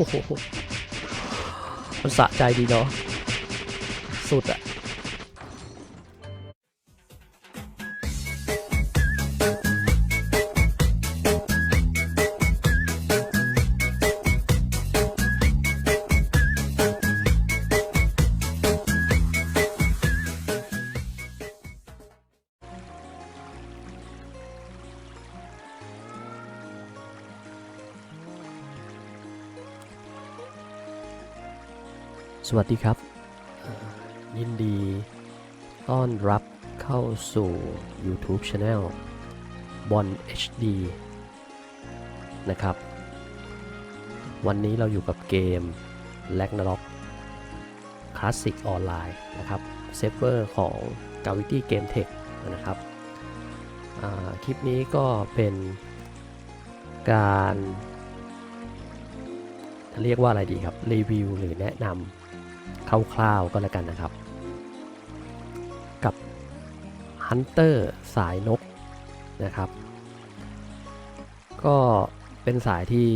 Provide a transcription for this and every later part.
โอ้โหมันสะใจดีเนาะสุดอะ วัสดีครับ ยินดี ต้อนรับเข้าสู่ YouTube Channel บอล HD นะครับ วันนี้เราอยู่กับเกม l a g n a r o k Classic Online นะครับเซิร์ฟเวอร์ของ Gravity Game Tech นะครับคลิปนี้ก็เป็นการเรียกว่าอะไรดีครับ รีวิวหรือแนะนำ คร่าวๆก็แล้วกันนะครับ กับฮันเตอร์สายนกนะครับ ก็เป็นสายที่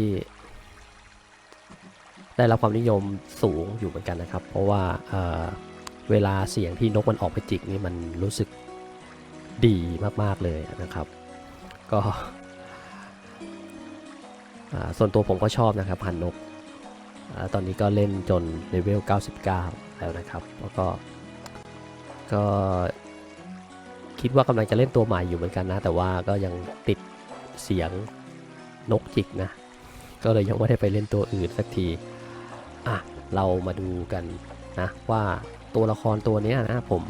ได้รับความนิยมสูงอยู่เหมือนกันนะครับ เพราะว่าเเวลาเสียงที่นกมันออกไปจิกนี่มันรู้สึกดีมากๆเลยนะครับ ก็ส่วนตัวผมก็ชอบนะครับพันนก ตอนนี้ก็เล่นจนเลเวล 99 แล้วนะครับ แล้วก็ ก็คิดว่ากำลังจะเล่นตัวใหม่อยู่เหมือนกันนะ แต่ว่าก็ยังติดเสียงนกจิกนะ ก็เลยยังไม่ได้ไปเล่นตัวอื่นสักที อะ เรามาดูกันนะว่าตัวละครตัวนี้นะผม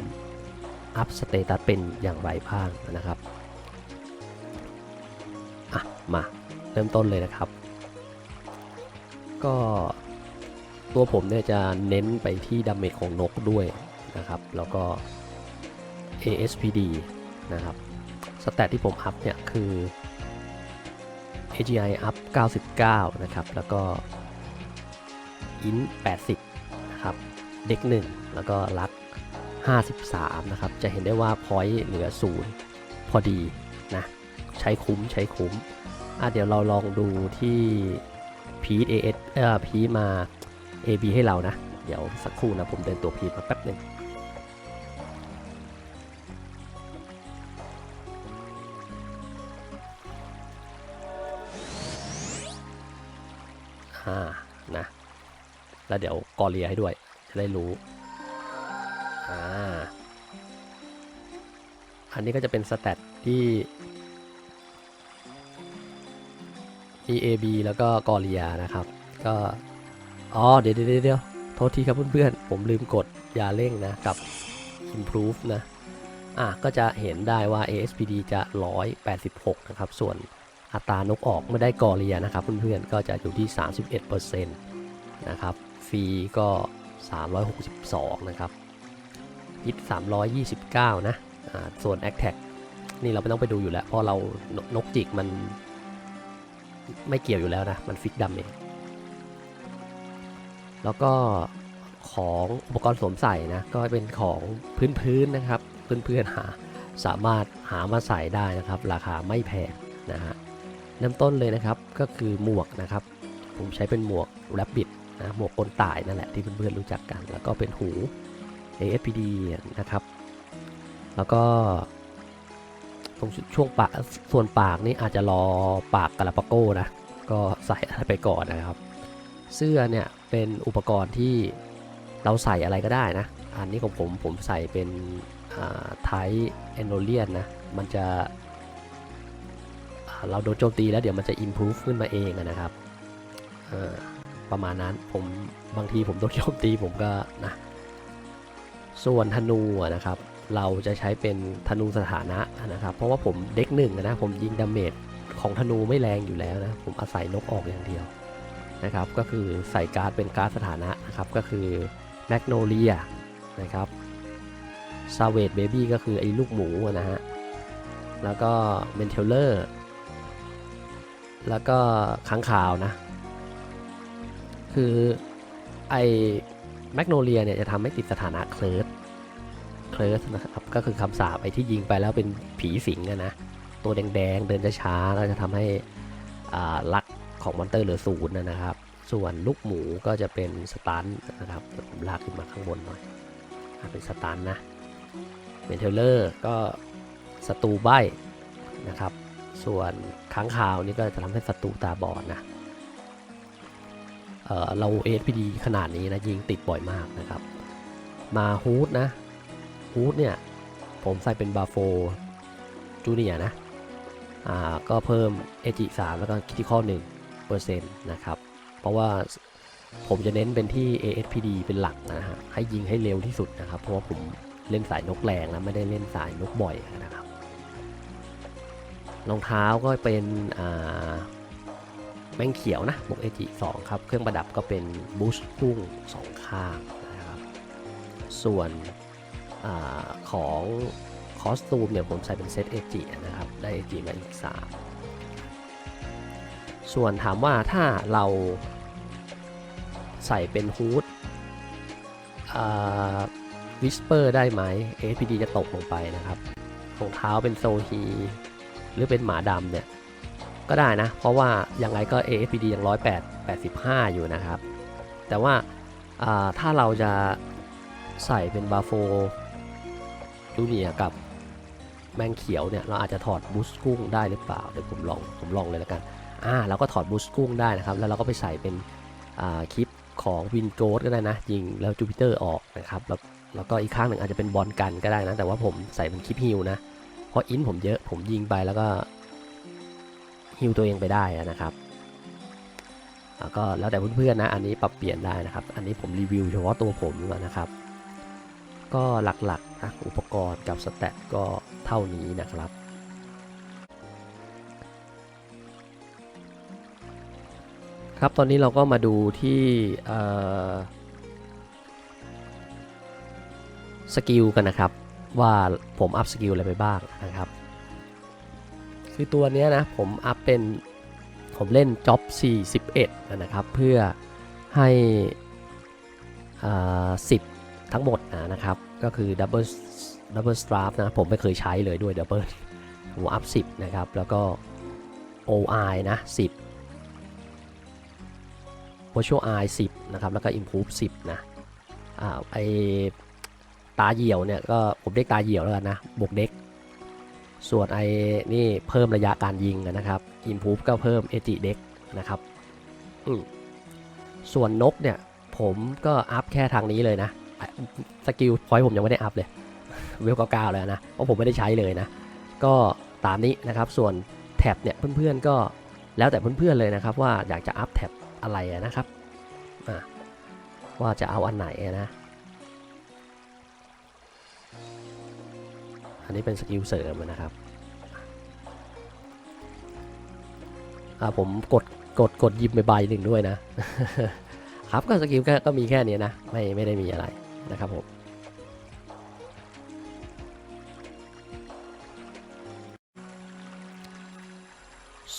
อัพสเตตัสเป็นอย่างไรบ้างนะครับ อะ มาเริ่มต้นเลยนะครับ ก็ ตัวผมเนี่ยจะเน้นไปที่ดาเมจของนกด้วยนะครับ แล้วก็ ASPD นะครับสแตทที่ผมอัพเนี่ยคือ AGI up 99 นะครับ แล้วก็ int 80 นะครับ เด็ก 1 แล้วก็ลัก 53 นะครับ จะเห็นได้ว่า point เหลือ 0 พอดีนะ ใช้คุ้มใช้คุ้ม อะเดี๋ยวเราลองดูที่พีทเอเอสเอ่อพีมา AB ให้เรานะ เดี๋ยวสักครู่นะ ผมเดินตัวพีมาแป๊บหนึ่งอ่านะ แล้วเดี๋ยวกอเลียให้ด้วย จะได้รู้ อ่า อันนี้ก็จะเป็นสแตทที่ EAB แล้วก็กอเลียนะครับ ก็ อ๋อเดี๋ยวเดี๋ยวเดี๋ยวโทษทีครับเพื่อนๆ ผมลืมกดยาเร่งนะกับ improve นะ อะก็จะเห็นได้ว่า ASPD จะ 186 นะครับ ส่วนอัตรานกออกไม่ได้กอเลียนะครับเพื่อนๆ ก็จะอยู่ที่ 31%นะครับฟรีก็ 362 นะครับฮิต329 นะอ่าส่วน a c t a c นี่เราไม่ต้องไปดูอยู่แล้ว เพราะเรานนกจิกมันไม่เกี่ยวอยู่แล้วนะ มันฟิกดำเอง แล้วก็ของอุปกรณ์สวมใส่นะก็เป็นของพื้นๆนะครับเพื่อนๆหาสามารถหามาใส่ได้นะครับ ราคาไม่แพงนะฮะเริ่มต้นเลยนะครับก็คือหมวกนะครับ ผมใช้เป็นหมวกแรบบิ t นะหมวกกลต่ายนั่นแหละที่เพื่อนๆรู้จักกัน แล้วก็เป็นหู AFPD นะครับ แล้วก็ตรงช่วงปากส่วนปากนี่อาจจะรอปากกาลาปาโก้นะก็ใส่อะไรไปก่อนนะครับ เสื้อเนี่ยเป็นอุปกรณ์ที่เราใส่อะไรก็ได้นะ อันนี้ของผมผมใส่เป็นไทแอนโนเลียนนะ มันจะเราโดนโจมตีแล้วเดี๋ยวมันจะ improve ขึ้นมาเองนะครับ ประมาณนั้นผมบางทีผมโดนโจมตีผมก็นะ ส่วนธนูนะครับ เราจะใช้เป็นธนูสถานะนะครับ เพราะว่าผมเด็กหนึ่งนะ ผมยิงดาเมจของธนูไม่แรงอยู่แล้วนะ ผมอาศัยนกออกอย่างเดียว นะครับก็คือใส่การ์ดเป็นการ์ดสถานะนะครับก็คือแมกโนเลียนะครับซาเวดเบบี้ก็คือไอ้ลูกหมูนะฮะแล้วก็เมนเทลเลอร์แล้วก็ค้างคาวนะ คือไอ้แมกโนเลียเนี่ยจะทำให้ติดสถานะเคลิร์สเคลสนะครับก็คือคำสาปไอ้ที่ยิงไปแล้วเป็นผีสิงอะนะ ตัวแดงๆ เดินช้าๆแล้วจะทำให้อ่าลัก ของมอนเตอร์เหลือศูนย์นะครับ ส่วนลูกหมูก็จะเป็นสตันนะครับผมลากขึ้นมาข้างบนหน่อยเป็นสตาร์นนะเป็นเทเลอร์ก็ศัตรูใบนะครับ ส่วนค้างคาวนี่ก็จะทำให้ศัตรูตาบอดนะเเรา ASPD ขนาดนี้นะยิงติดบ่อยมากนะครับ มาฮูดนะฮูดเนี่ยผมใส่เป็นบาโฟจูเนียนะ อ่า ก็เพิ่มเอจิสามแล้วก็คิติคอลหนึ่ง 10%นะครับ เพราะว่าผมจะเน้นเป็นที่ ASPD เป็นหลักนะฮะ ให้ยิงให้เร็วที่สุดนะครับ เพราะว่าผมเล่นสายนกแรงนะ ไม่ได้เล่นสายนกบ่อยนะครับ รองเท้าก็เป็นแมงเขียวนะบุกเอจิสองครับ เครื่องประดับก็เป็นบูชพุ่งสองข้างนะครับ ส่วนอของคอสตูมเนี่ยผมใส่เป็นเซตเอจินะครับ ได้เอจิมาอีก3 ส่วนถามว่าถ้าเราใส่เป็นฮูดวิสเปอร์ได้ไหม APD จะตกลงไปนะครับรองเท้าเป็นโซฮีหรือเป็นหมาดำเนี่ย ก็ได้นะ เพราะว่ายังไงก็ AFPD ยัง108 85 อยู่นะครับ แต่ว่าาถ้าเราจะใส่เป็นบาโฟจูเนียกับแมงเขียวเนี่ย เราอาจจะถอดบูสกุ้งได้หรือเปล่า เดี๋ยวผมลองผมลองเลยแล้วกัน อ่าเราก็ถอดบูสต์กุ้งได้นะครับ แล้วเราก็ไปใส่เป็นอ่าคลิปของวินโกดก็ได้นะ ยิงแล้วจูปิเตอร์ออกนะครับ แล้วแล้วก็อีกข้างหนึ่งอาจจะเป็นบอลกันก็ได้นะ แต่ว่าผมใส่เป็นคลิปฮิวนะ เพราะอินผมเยอะผมยิงไปแล้วก็ฮิวตัวเองไปได้นะครับแล้วก็แล้วแต่เพื่อนๆนะ อันนี้ปรับเปลี่ยนได้นะครับ อันนี้ผมรีวิวเฉพาะตัวผมนะครับ ก็หลักๆนะอุปกรณ์กับสแตทก็เท่านี้นะครับ ครับ ตอนนี้เราก็มาดูที่สกิลกันนะครับ ว่าผมอัพสกิลอะไรไปบ้างนะครับ คือตัวเนี้ยนะผมอัพเป็นผมเล่นจ็อบ 41 นะครับ เพื่อให้สิบทั้งหมดนะนะครับ ก็คือ Double Double Strap นะ ผมไม่เคยใช้เลยด้วย Double ผมอัพ 10 นะครับ แล้วก็ OI นะ 10 Virtual Eye 10 นะครับ แล้วก็ Improve 10 นะอ่าไอตาเหี่ยวเนี่ยก็ผมเรียกตาเหี่ยวแล้วกันนะบวกเด็ก ส่วนไอ้นี่เพิ่มระยะการยิงนะครับ Improve ก็เพิ่ม a g Deck นะครับอืมส่วนนกเนี่ยผมก็อัพแค่ทางนี้เลยนะสกิลพอยต์ผมยังไม่ได้อัพเลยเวลเก้าเลยนะเพราะผมไม่ได้ใช้เลยนะ ก็ตามนี้นะครับส่วนแท็บเนี่ยเพื่อนๆก็แล้วแต่เพื่อนๆเลยนะครับว่าอยากจะอัพแท็บ อะไรนะครับว่าจะเอาอันไหนนะอันนี้เป็นสกิลเสริมนะครับผมกดกดกดยิบไปใบหนึ่งด้วยนะ ครับก็สกิลก็ก็มีแค่นี้นะ ไม่ไม่ได้มีอะไรนะครับผม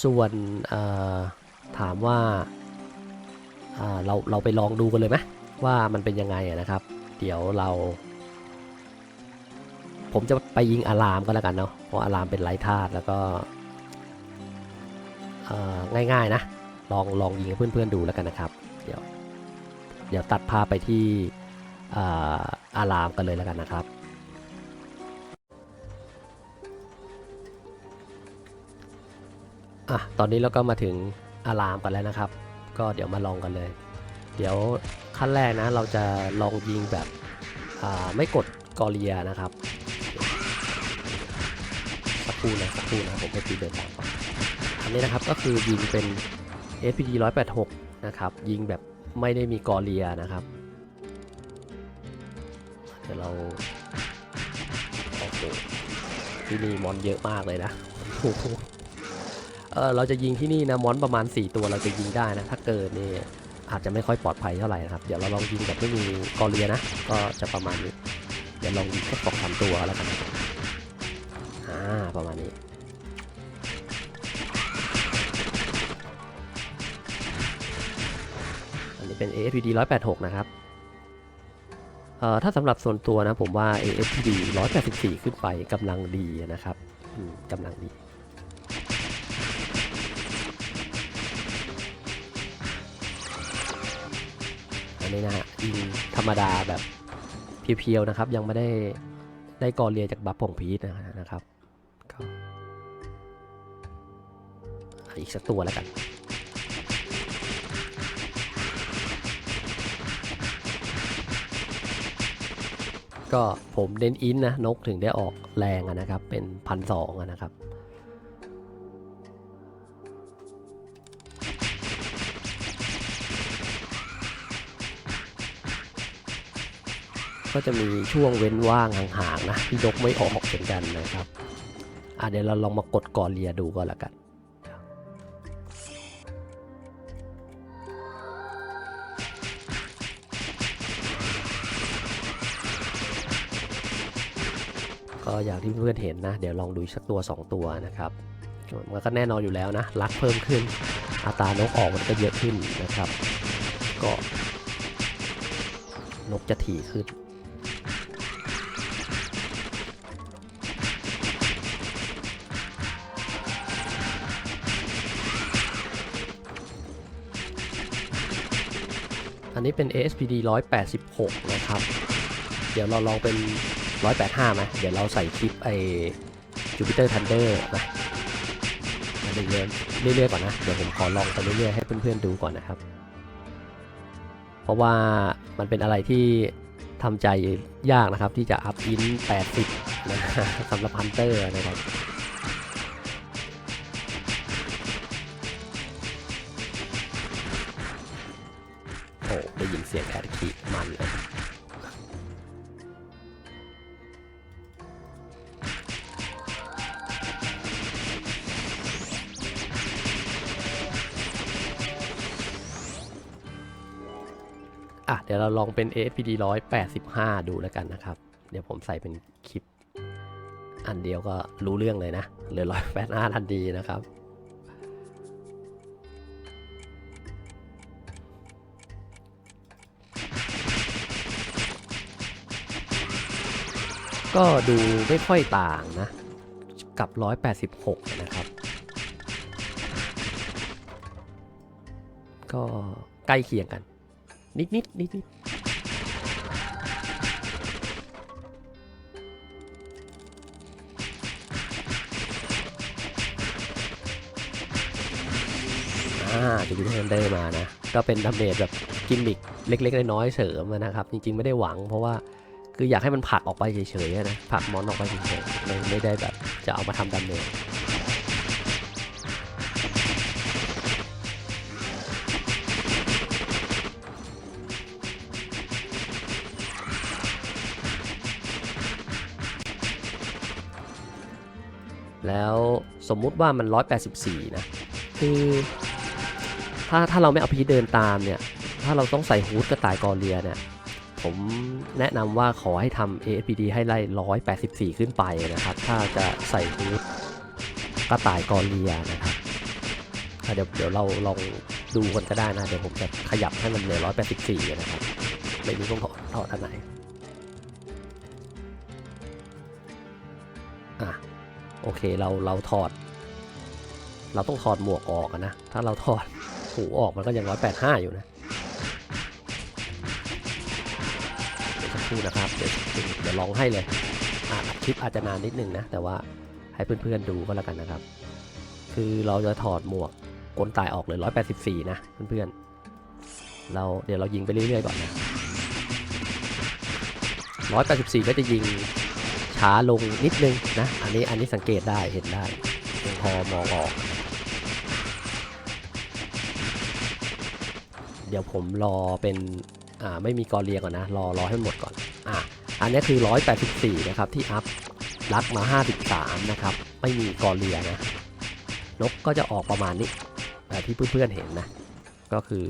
ส่วนถามว่า เราเราไปลองดูกันเลยไหมว่ามันเป็นยังไงนะครับ เดี๋ยวเรา ผมจะไปยิงอะลามก็แล้วกันเนาะเพราะอะลามเป็นไร้ธาตุแล้วก็ง่ายๆนะ ลองลองยิงเพื่อนๆดูแล้วกันนะครับ เดี๋ยวเดี๋ยวตัดภาพไปที่อารามกันเลยแล้วกันนะครับอะตอนนี้เราก็มาถึงอารามกันแล้วนะครับ ก็เดี๋ยวมาลองกันเลย เดี๋ยวขั้นแรกนะเราจะลองยิงแบบไม่กดกอเรียนะครับสักครู่นะสักครู่นะผมไปตีเดินตามก่อนอันนี้นะครับก็คือยิงเป็น FPD 186 นะครับ ยิงแบบไม่ได้มีกอเรียนะครับเดี๋ยวเราโอ้โหที่นี่มอนเยอะมากเลยนะโอ้ เออเราจะยิงที่นี่นะมอนประมาณ 4 ตัวเราจะยิงได้นะ ถ้าเกินนี่อาจจะไม่ค่อยปลอดภัยเท่าไหร่นะครับ เดี๋ยวเราลองยิงแบบไม่มีกอเรียนะ ก็จะประมาณนี้ เดี๋ยวลองยิงแค่สองสามตัวแล้วกันอ่าประมาณนี้อันนี้เป็น AFPD 186 นะครับเอ่อถ้าสำหรับส่วนตัวนะผมว่า AFPD 184 ขึ้นไปกำลังดีนะครับอืมกำลังดี อันนี้นะฮะยิงธรรมดาแบบเพียวๆนะครับ ยังไม่ได้ได้กอเรียจากบัฟผงพีชนะนะครับก็อีกสักตัวแล้วกันก็ผมเน้นอินนะนกถึงได้ออกแรงอะนะครับ เป็นพันสองนะครับ ก็จะมีช่วงเว้นว่างห่างๆนะที่นกไม่ออกเหมือนกันนะครับอะเดี๋ยวเราลองมากดกอเลียดูก็แล้วกันก็อย่างที่เพื่อนเห็นนะ เดี๋ยวลองดูสักตัว 2 ตัวนะครับมันก็แน่นอนอยู่แล้วนะรักเพิ่มขึ้นอัตรานกออกมันก็เยอะขึ้นนะครับ ก็นกจะถี่ขึ้น อันนี้เป็น ASPD 186 นะครับ เดี๋ยวเราลองเป็น 185ไหมเดี๋ยวเราใส่คลิปไอ้ Jupiter Thunder นะมาเรื่อยๆเรื่อยๆก่อนนะ เดี๋ยวผมขอลองไปเรื่อยๆให้เพื่อนๆดูก่อนนะครับ เพราะว่ามันเป็นอะไรที่ทำใจยากนะครับที่จะอัพอิน80นะสำหรับฮันเตอร์นะครับ เดี๋ยวเราลองเป็น AFPD 185 ดูแล้วกันนะครับ เดี๋ยวผมใส่เป็นคลิป อันเดียวก็รู้เรื่องเลยนะเหลือ185ทันทีนะครับก็ดูไม่ค่อยต่างนะ กับ 186 นะครับ ก็ใกล้เคียงกัน นิดนิดนิดนิดอ่าจะดูเทนเดอร์มานะ ก็เป็นดาเมจแบบกิมมิคเล็กๆน้อยๆเสริมนะครับ จริงๆ ไม่ได้หวังเพราะว่าคืออยากให้มันผักออกไปเฉยๆนะผักมอนออกไปเฉยๆไม่ได้แบบจะเอามาทำดาเมจ แล้วสมมุติว่ามัน 184 นะ คือถ้าถ้าเราไม่เอาพีชเดินตามเนี่ย ถ้าเราต้องใส่ฮูดกระต่ายกอเรียเนี่ย ผมแนะนำว่าขอให้ทำ ASPD ให้ไล่ 184 ขึ้นไปนะครับ ถ้าจะใส่ฮูดกระต่ายกอเรียนะครับเดี๋ยวเดี๋ยวเราลองดูกันก็ได้นะ เดี๋ยวผมจะขยับให้มันเหลือ184 นะครับ ไม่รู้ต้องถอดถอดอันไหน โอเคเราเราถอด เราต้องถอดหมวกออกนะ ถ้าเราถอดหูออกมันก็ยังร้อยแปดห้าอยู่นะเดี๋ยวสักครู่นะครับเดี๋ยวเดี๋ยวลองให้เลยอะคลิปอาจจะนานนิดนึงนะ แต่ว่าให้เพื่อนๆดูก็แล้วกันนะครับ คือเราจะถอดหมวกกลตายออกเลยร้อยแปดสิบสี่นะเพื่อนๆ เราเดี๋ยวเรายิงไปเรื่อยๆก่อนนะร้อยแปดสิบสี่ก็จะยิง ช้าลงนิดนึงนะ อันนี้อันนี้สังเกตได้เห็นได้พอมองออก เดี๋ยวผมรอเป็น อ่า ไม่มีกอเรียก่อนนะ รอรอให้หมดก่อน อะ อันนี้คือ 184 นะครับ ที่อัพรักมา 53 นะครับ ไม่มีกอเรียนะ นกก็จะออกประมาณนี้แบบที่เพื่อนๆเห็นนะ ก็คือ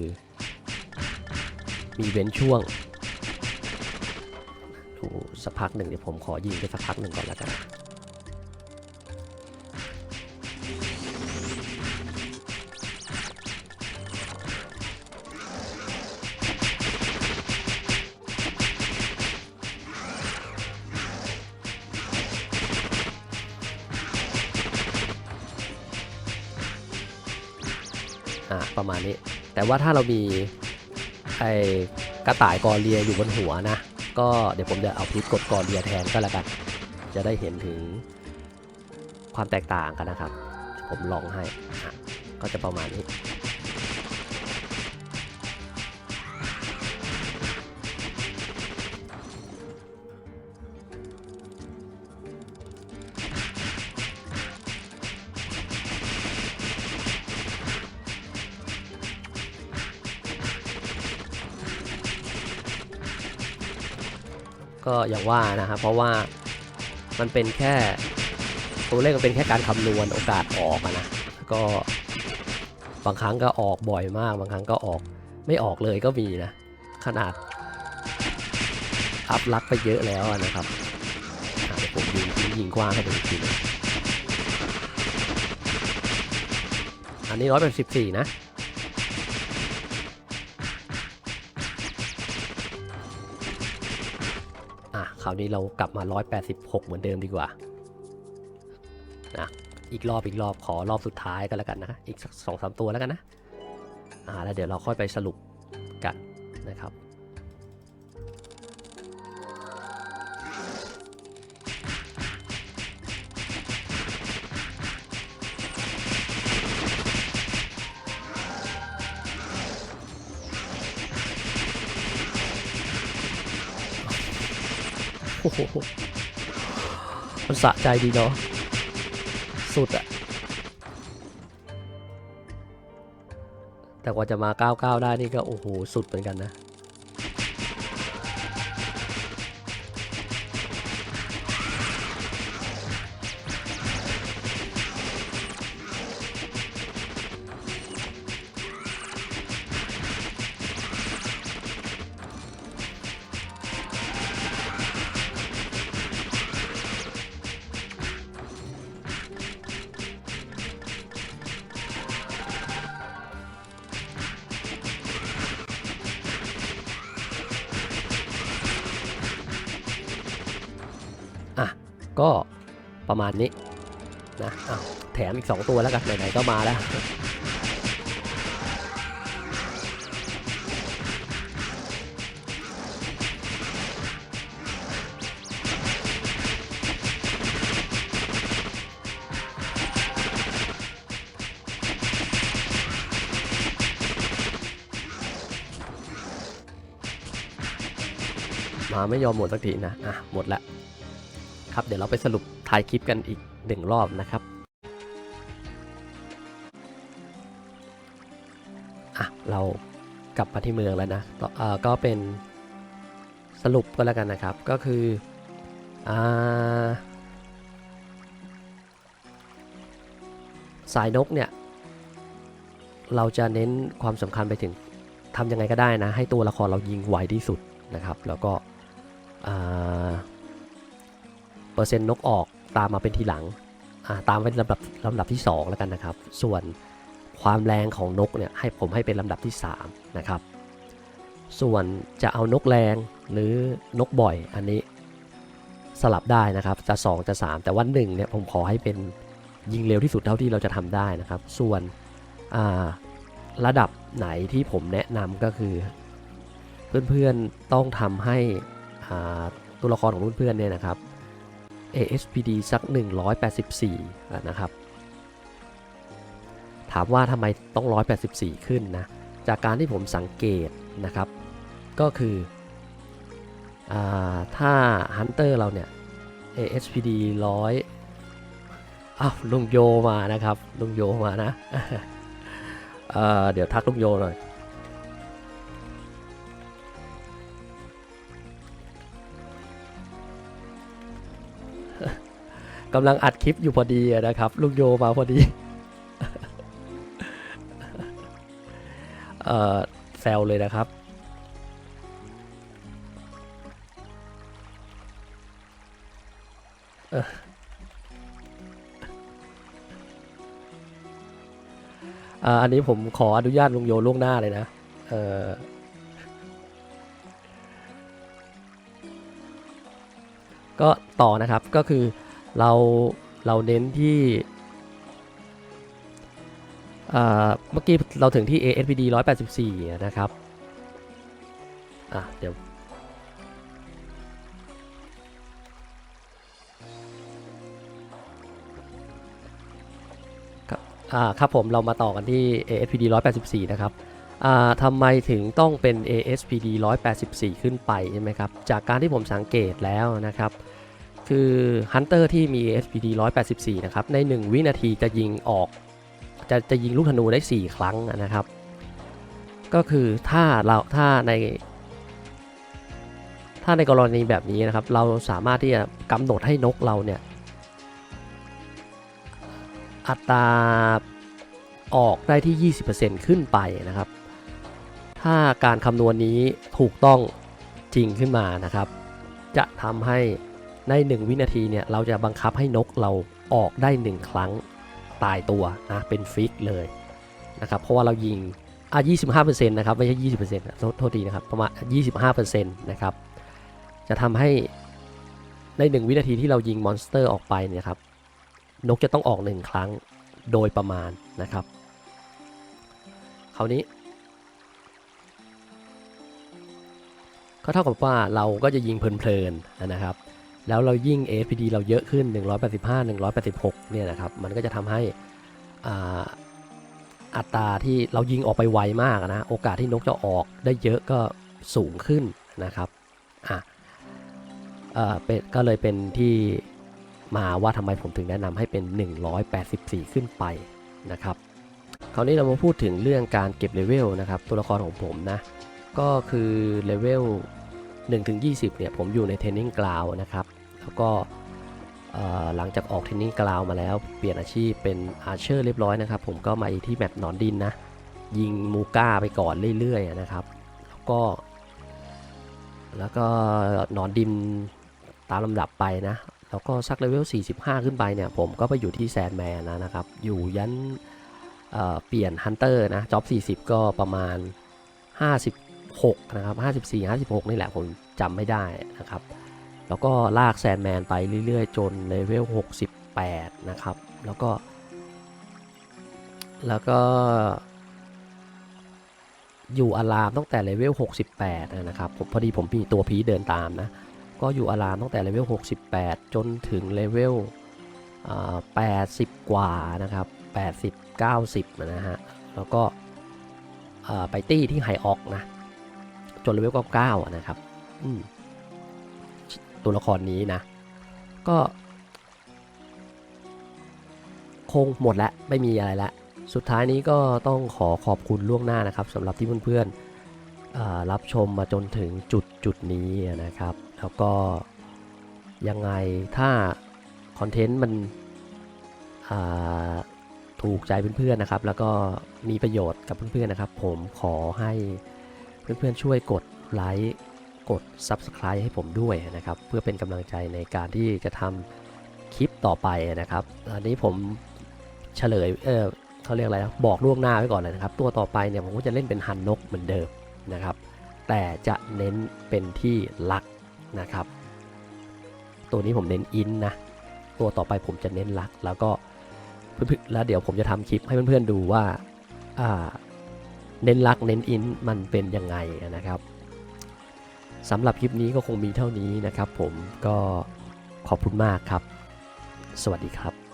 มีเว้นช่วงูสักพักหนึ่งเดี๋ยวผมขอยิงไปสักพักหนึ่งก่อนแล้วกันอ่าประมาณนี้ แต่ว่าถ้าเรามีไอกระต่ายกอเรียอยู่บนหัวนะ ก็เดี๋ยวผมจะเอาพิษกดก่อนเรียแทนก็แล้วกัน จะได้เห็นถึงความแตกต่างกันนะครับ ผมลองให้ก็จะประมาณนี้ ก็อย่างว่านะครับเพราะว่ามันเป็นแค่ตัวเลขมันเป็นแค่การคำนวณโอกาสออกนะก็บางครั้งก็ออกบ่อยมาก บางครั้งก็ออกไม่ออกเลยก็มีนะ ขนาดอัพลักไปเยอะแล้วนะครับเดี๋ยวผมยิงยิงกว้างให้ดูอีกทีนึงอันนี้ร้อยเป็นสิบสี่นะ นี้เรากลับมา 186 เหมือนเดิมดีกว่านะอีกรอบอีกรอบขอรอบสุดท้ายก็แล้วกันนะ อีกสักสองสามตัวแล้วกันนะอ่าแล้วเดี๋ยวเราค่อยไปสรุปกันนะครับ มันสะใจดีเนาะ สุดอะแต่กว่าจะมา 99 ได้นี่ก็ โอ้โห สุดเหมือนกันนะอะ ประมาณนี้นะอ้าวแถมอีก 2 ตัวแล้วกันไหนๆก็มาแล้วมาไม่ยอมหมดสักทีนะ อะ หมดละ ครับ เดี๋ยวเราไปสรุป ท้ายคลิปกันอีกหนึ่งรอบนะครับอะเรากลับมาที่เมืองแล้วนะเอ่อก็เป็นสรุปก็แล้วกันนะครับก็คืออ่าสายนกเนี่ย เราจะเน้นความสำคัญไปถึงทำยังไงก็ได้นะ ให้ตัวละครเรายิงไวที่สุดนะครับ แล้วก็เปอร์เซ็นต์นกออก ตามมาเป็นทีหลังตามเป็นลำดับลำดับที่ 2 แล้วกันนะครับ ส่วนความแรงของนกเนี่ยให้ผมให้เป็นลำดับที่ 3 นะครับ ส่วนจะเอานกแรงหรือนกบ่อยอันนี้สลับได้นะครับจะ 2 จะ 3 แต่ว่า1เนี่ยผมขอให้เป็นยิงเร็วที่สุดเท่าที่เราจะทำได้นะครับ ส่วนระดับไหนที่ผมแนะนำก็คือ เพื่อนๆต้องทำให้ตัวละครของเพื่อนๆเนี่ยนะครับ ASPD สัก 184อะนะครับ ถามว่าทำไมต้อง 184 ขึ้นนะ จากการที่ผมสังเกตนะครับ ก็คืออถ้า Hunter เราเนี่ย ASPD 100อ้าวลุงโยมานะครับ ลุงโยมานะเเดี๋ยวทักลุงโยหน่อย กำลังอัดคลิปอยู่พอดีนะครับลุงโยมาพอดีเอ่อแซวเลยนะครับ อันนี้ผมขออนุญาตลุงโยล่วงหน้าเลยนะเออก็ต่อนะครับก็คือ เราเราเน้นที่เมื่อกี้เราถึงที่ ASPD 184 นะครับ อะ เดี๋ยวครับอ่า ครับผม เรามาต่อกันที่ ASPD 184 นะครับ อ่าทำไมถึงต้องเป็น ASPD 184 ขึ้นไปใช่ไหมครับ จากการที่ผมสังเกตแล้วนะครับ คือ Hunter ที่มี SPD 184 นะครับ ใน 1 วินาทีจะยิงออก จะจะยิงลูกธนูได้ 4 ครั้งนะครับ ก็คือถ้าเราถ้าใน ถ้าในกรณีแบบนี้นะครับ เราสามารถที่จะกำหนดให้นกเราเนี่ย อัตราออกได้ที่ 20%ขึ้นไปนะครับ ถ้าการคำนวณนี้ถูกต้องจริงขึ้นมานะครับ จะทำให้ ใน 1 วินาทีเนี่ยเราจะบังคับให้นกเราออกได้ 1 ครั้งตายตัวนะเป็นฟิกเลยนะครับเพราะว่าเรายิงอะ25%นะครับไม่ใช่ 20%นะโทษโทษทีนะครับประมาณ 25%นะครับจะทำให้ใน 1 วินาทีที่เรายิงมอนสเตอร์ออกไปเนี่ยครับนกจะต้องออกหนึ่งครั้งโดยประมาณนะครับคราวนี้ก็เท่ากับว่าเราก็จะยิงเพลินๆนะครับ แล้วเรายิ่ง APD เราเยอะขึ้น 185 186 เนี่ยนะครับ มันก็จะทำให้อัตราที่เรายิงออกไปไวมากนะ โอกาสที่นกจะออกได้เยอะก็สูงขึ้นนะครับ อะเอ่อเป็นก็เลยเป็นที่มาว่าทำไมผมถึงแนะนำให้เป็น 184 ขึ้นไปนะครับ คราวนี้เรามาพูดถึงเรื่องการเก็บเลเวลนะครับ ตัวละครของผมนะ ก็คือเลเวล 1-20เนี่ยผมอยู่ในเทนนิ่งกราวนะครับ แล้วก็หลังจากออกเทนนิ่งกราวมาแล้วเปลี่ยนอาชีพเป็นอาร์เชอร์เรียบร้อยนะครับ ผมก็มาอีกที่แมปหนอนดินนะ ยิงมูก้าไปก่อนเรื่อยๆนะครับ แล้วก็ แล้วก็หนอนดินตามลำดับไปนะ แล้วก็สักเลเวล 45 ขึ้นไปเนี่ย ผมก็ไปอยู่ที่แซนแมนนะนะครับ อยู่ยันเเปลี่ยนฮันเตอร์นะจ็อบ40 ก็ประมาณ 56นะครับ 54 56 นี่แหละผมจำไม่ได้นะครับ แล้วก็ลากแซนแมนไปเรื่อยๆ จนเลเวล 68 นะครับ แล้วก็ แล้วก็ อยู่อารามตั้งแต่เลเวล 68 นะครับผมพอดีผมมีตัวพีเดินตามนะ ก็อยู่อารามตั้งแต่เลเวล 68 จนถึงเลเวล80 กว่านะครับ 80 90 นะฮะ แล้วก็ไปตี้ที่ไฮออกนะ จนเลเวล99นะครับตัวละครนี้นะ ก็ คงหมดแล้วไม่มีอะไรแล้วสุดท้ายนี้ก็ต้องขอขอบคุณล่วงหน้านะครับสำหรับที่เพื่อนๆอ่ารับชมมาจนถึงจุดจุดนี้นะครับ แล้วก็ยังไงถ้าคอนเทนต์มันถูกใจเพื่อนๆนะครับ แล้วก็มีประโยชน์กับเพื่อนๆนะครับ ผมขอให้ เพื่อนๆช่วยกดไลค์กด Subscribe ให้ผมด้วยนะครับเพื่อเป็นกำลังใจในการที่จะทำคลิปต่อไปนะครับอันนี้ผมเฉลยเออเขาเรียกอะไรนะบอกล่วงหน้าไว้ก่อนเลยนะครับ ตัวต่อไปเนี่ยผมก็จะเล่นเป็นฮันนกเหมือนเดิมนะครับ แต่จะเน้นเป็นที่ลักนะครับ ตัวนี้ผมเน้นอินนะตัวต่อไปผมจะเน้นลักแล้วก็เพื่อแล้วเดี๋ยวผมจะทำคลิปให้เพื่อนๆดูว่าอ่า เน้นลักเน้นอินมันเป็นยังไงนะครับสำหรับคลิปนี้ก็คงมีเท่านี้นะครับ ผมก็ขอบคุณมากครับ สวัสดีครับ